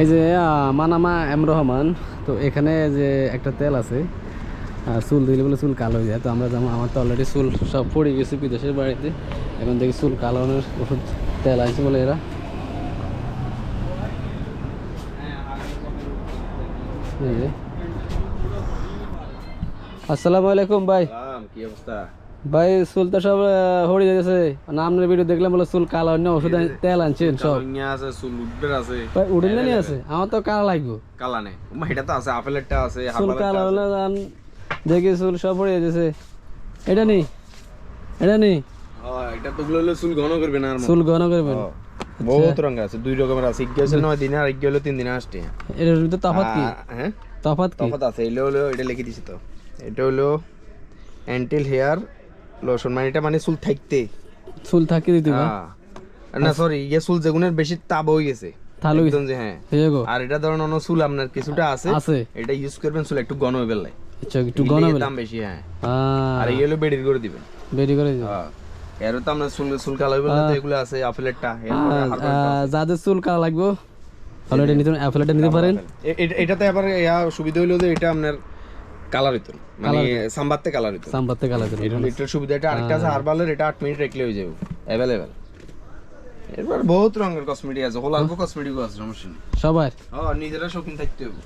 এই যে Manama M Rahman, তো এখানে যে একটা তেল আছে চুল দিলে বলে চুল কালো হয়ে যায়, তো আমরা যেমন আমার তো অলরেডি চুল সব পড়ে গেছে বিদেশের বাড়িতে, এখন দেখি চুল কালানোর ওষুধ তেল আছে বলে এরা। আসসালামু আলাইকুম ভাই। কি অবস্থা? ভাই চুল তো সব হড়ে যাচ্ছে না আপনার ভিডিও দেখলাম বলে চুল কালো অন্য ওষুধ তেল আনছেন সব। আছে চুল উড্ডের আছে। ভাই উঠে নিয়ে আছে? আমার তো কালো লাগবে। কালা নেই। এটা তো আছে আপেল আপেলেরটা আছে চুল কালো। হলে জান দেখি চুল সব পড়ে যাচ্ছে এটা নেই এটা নেই হ্যাঁ, এটা তো গুলো হলো চুল ঘন করবে না। চুল ঘন করবে হ্যাঁ, বহুত রঙের আছে দুই রকমের আছে। ইজ্ঞ হচ্ছে নয় দিনে আর ইজ্ঞ হলো তিন দিনে আসছে এটার ভিতরে তফাৎ কি? হ্যাঁ? তফাৎ কি? তফাৎ আছে এগুলো হলো এটা লিখে দিছি তো। এটা হলো অ্যান্টিল হেয়ার লোশন মানে এটা মানে চুল থাকতে। চুল থাকি দিতে হবে। না সরি ইয়ে চুল যেগুনের বেশি তাপ হয়ে গেছে। তাহলে একদম যে হ্যাঁ। আর এটা ধরুন অন্য চুল আপনার কিছুটা আছে। আছে। এটা ইউজ করবেন চুল একটু ঘন হয়ে বেলায় আচ্ছা একটু ঘন বেলা দাম বেশি হ্যাঁ। আর এগুলো বেডির করে দিবেন। বেরি করে দিবে। হ্যাঁ এরও তো আপনার চুল চুল কালো হয়ে তো এগুলো আছে আপেলেরটা যাদের চুল কালো লাগবে তাহলে এটা নিতে অ্যাপেলটা নিতে পারেন। এটাতে আবার ইয়া সুবিধা হলো যে এটা আপনার কালার হইতো। মানে সাম্বারতে কালার হইতো সাম্বারতে কালার হইতো এটা লিটার সুবিধা এটা আরেকটা আছে হারবালের এটা আট মিনিট রাখলে হয়ে যাবে। অ্যাভেলেবেল এরপর বহুত রঙের কসমেটিক আছে। হোল আলবো কসমেটিকও আছে সমস্যা নেই। সবার? হ্যাঁ নিজেরা শৌখিন থাকতে হবে।